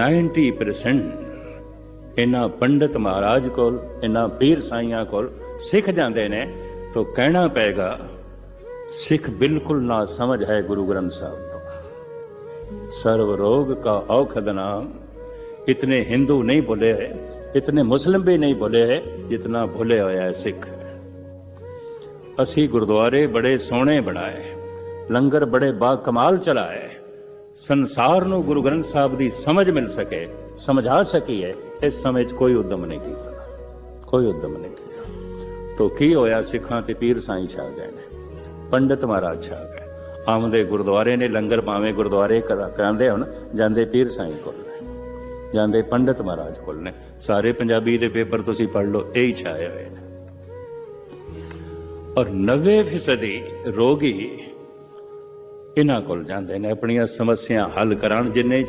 90% ਇਹਨਾਂ ਪੰਡਤ ਮਹਾਰਾਜ ਕੋਲ, ਇਹਨਾਂ ਪੀਰ ਸਾਈਆਂ ਕੋਲ ਸਿੱਖ ਜਾਂਦੇ ਨੇ, ਤਾਂ ਕਹਿਣਾ ਪਏਗਾ, ਸਿੱਖ ਬਿਲਕੁਲ ਨਾ ਸਮਝ ਹੈ ਗੁਰੂ ਗ੍ਰੰਥ ਸਾਹਿਬ ਤੋਂ। ਸਰਵ ਰੋਗ ਕਾ ਔਖਦ ਨਾਮ, ਇਤਨੇ ਹਿੰਦੂ ਨਹੀਂ ਭੁੱਲੇ ਹੈ, ਇਤਨੇ ਮੁਸਲਮ ਵੀ ਨਹੀਂ ਭੁੱਲੇ ਹੈ, ਜਿਤਨਾ ਭੁੱਲੇ ਹੋਇਆ ਹੈ ਸਿੱਖ। ਅਸੀਂ ਗੁਰਦੁਆਰੇ ਬੜੇ ਸੋਹਣੇ ਬਣਾਏ, ਲੰਗਰ ਬੜੇ ਬਾ ਕਮਾਲ ਚਲਾਏ ਸੰਸਾਰ ਨੂੰ ਗੁਰੂ ਗ੍ਰੰਥ ਸਾਹਿਬ ਦੀ ਸਮਝ ਮਿਲ ਸਕੇ, ਸਮਝਾ ਸਕੀਏ, ਇਸ ਸਮੇਂ 'ਚ ਕੋਈ ਉਦਮ ਨਹੀਂ ਕੀਤਾ। ਕੋਈ ਉਦਮ ਨਹੀਂ ਕੀਤਾ। ਤੋ ਕੀ ਹੋਇਆ, ਸਿੱਖਾਂ ਤੇ ਪੀਰ ਸਾਈਂ ਛਾ ਗਏ ਨੇ, ਪੰਡਤ ਮਹਾਰਾਜ ਛਾ ਗਏ। ਆਮਦੇ ਗੁਰਦੁਆਰੇ ਨੇ, ਲੰਗਰ ਪਾਵੇਂ ਗੁਰਦੁਆਰੇ ਕਰਾ- ਕਰਾਉਂਦੇ ਹੁਣ, ਜਾਂਦੇ ਪੀਰ ਸਾਈਂ ਕੋਲ ਨੇ, ਜਾਂਦੇ ਪੰਡਤ ਮਹਾਰਾਜ ਕੋਲ ਨੇ। ਸਾਰੇ ਪੰਜਾਬੀ ਦੇ ਪੇਪਰ ਤੁਸੀਂ ਪੜ੍ਹ ਲਓ, ਇਹ ਹੀ ਛਾਏ ਹੋਏ ਨੇ। ਔਰ 90% ਰੋਗੀ ਇਹਨਾਂ ਕੋਲ ਜਾਂਦੇ ਨੇ ਆਪਣੀਆਂ ਸਮੱਸਿਆ ਹੱਲ ਕਰਾਉਣ ਜਿੰਨੇ